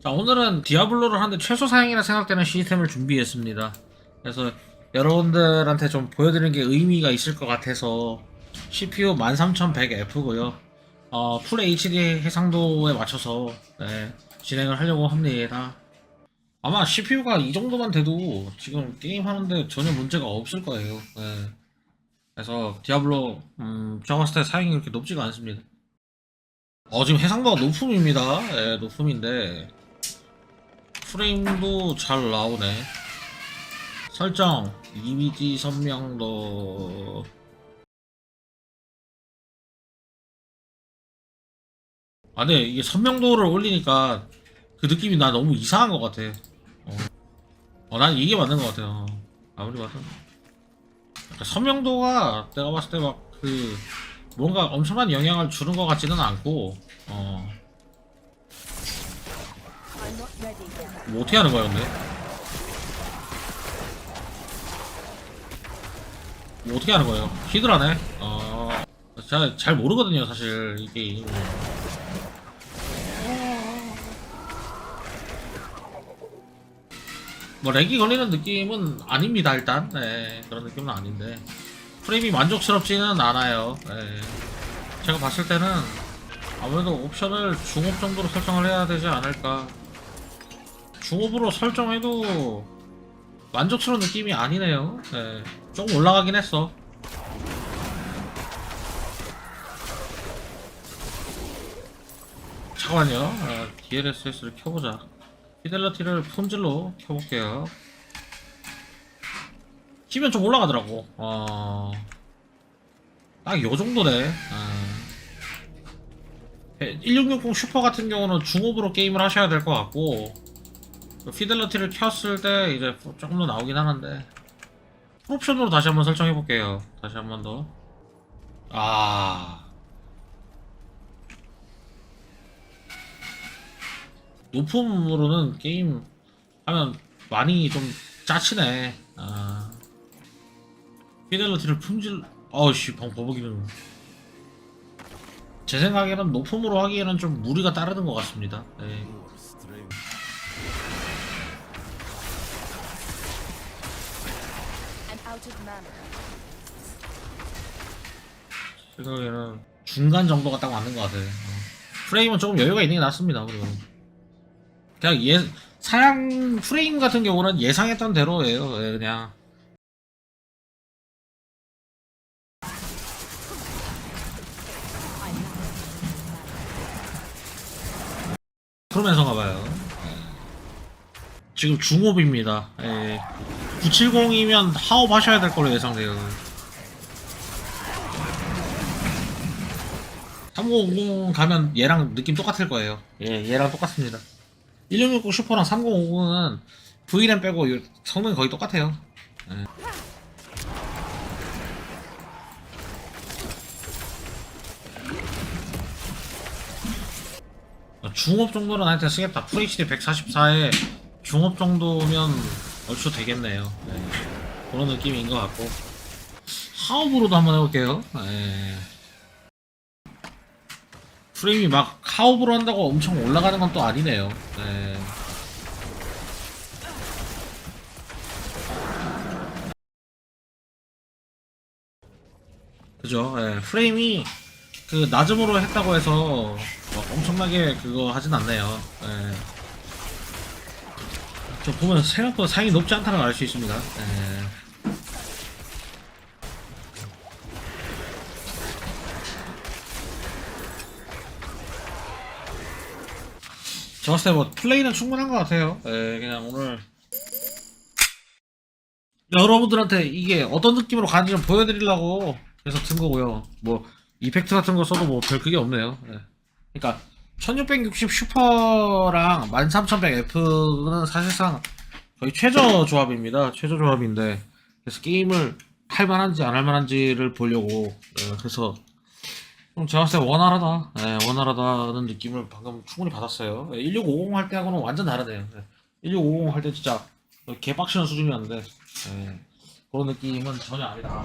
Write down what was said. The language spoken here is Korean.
자 오늘은 디아블로를 하는데 최소 사양이라 생각되는 시스템을 준비했습니다. 그래서 여러분들한테 좀 보여드리는 게 의미가 있을 것 같아서 CPU 13100F고요. 어, 풀 HD 해상도에 맞춰서 네, 진행을 하려고 합니다. 아마 CPU가 이 정도만 돼도 지금 게임 하는데 전혀 문제가 없을 거예요. 네. 그래서 디아블로 음, 제가 봤을 때 사양이 그렇게 높지가 않습니다. 어 지금 해상도가 높음입니다. 예, 높음인데 프레임도 잘 나오네. 설정 이미지 선명도 아 근데 이게 선명도를 올리니까 그 느낌이 나 너무 이상한 것 같아. 어, 어, 난 이게 맞는 것 같아요. 아무리 봐도 그러니까 선명도가 내가 봤을 때 막 그 뭔가 엄청난 영향을 주는 것 같지는 않고 어. 뭐 어떻게 하는 거야 근데? 뭐 어떻게 하는 거예요? 히드라네? 어... 제가 잘 모르거든요 사실 이 게임 뭐 렉이 걸리는 느낌은 아닙니다 일단 네 그런 느낌은 아닌데 프레임이 만족스럽지는 않아요 네. 제가 봤을 때는 아무래도 옵션을 중업 정도로 설정을 해야 되지 않을까 중업으로 설정해도 만족스러운 느낌이 아니네요. 네, 조금 올라가긴 했어. 잠깐만요. 아, DLSS를 켜보자. 피델러티를 품질로 켜볼게요. 키면 좀 올라가더라고. 어... 딱 요 정도네. 아. 1660 슈퍼 같은 경우는 중업으로 게임을 하셔야 될 것 같고 피델러티를 켰을 때 이제 조금 더 나오긴 하는데. 풀옵션으로 다시 한번 설정해 볼게요. 다시 한 번 더. 아... 높음으로는 게임 하면 많이 좀 짜치네. 아... 피델러티를 품질 어우씨 방 버벅이는. 제 생각에는 높음으로 하기에는 좀 무리가 따르는 것 같습니다. 네. Mana. 생각에는 중간 정도가 딱 맞는 것 같아요. 어. 프레임은 조금 여유가 있는 게 낫습니다. 그리고 그냥 예 사양 프레임 같은 경우는 예상했던 대로예요. 예, 그냥 그러면서 가 봐요. 예. 지금 중업입니다. 예. 970이면 하업 하셔야 될 걸로 예상돼요. 3050 가면 얘랑 느낌 똑같을 거예요. 예, 얘랑 똑같습니다. 1660 슈퍼랑 3050은 V램 빼고 요- 성능이 거의 똑같아요. 예. 중업 정도는 하여튼 쓰겠다. FHD 144에 중업 정도면 얼추 되겠네요. 예. 그런 느낌인 것 같고. 하업으로도 한번 해볼게요. 예. 프레임이 막 하업으로 한다고 엄청 올라가는 건 또 아니네요. 네. 그죠? 예, 프레임이 그 낮음으로 했다고 해서 막 엄청나게 그거 하진 않네요. 예. 저 보면 생각보다 사양이 높지 않다는 걸 알 수 있습니다. 예. 저 봤을 때뭐 플레이는 충분한 것 같아요. 예, 그냥 오늘 여러분들한테 이게 어떤 느낌으로 가는지 좀 보여드리려고 해서 튼 거고요. 뭐 이펙트 같은 거 써도 뭐 별 그게 없네요. 예. 그러니까 1660 슈퍼랑 13100F는 사실상 거의 최저 조합입니다. 최저 조합인데 그래서 게임을 할 만한지 안 할 만한지를 보려고 예, 그래서 좀 제가 봤을 때 원활하다. 예, 원활하다는 느낌을 방금 충분히 받았어요. 1650 할 때하고는 완전 다르네요. 1650 할 때 진짜 개빡치는 수준이었는데 예, 그런 느낌은 전혀 아니다.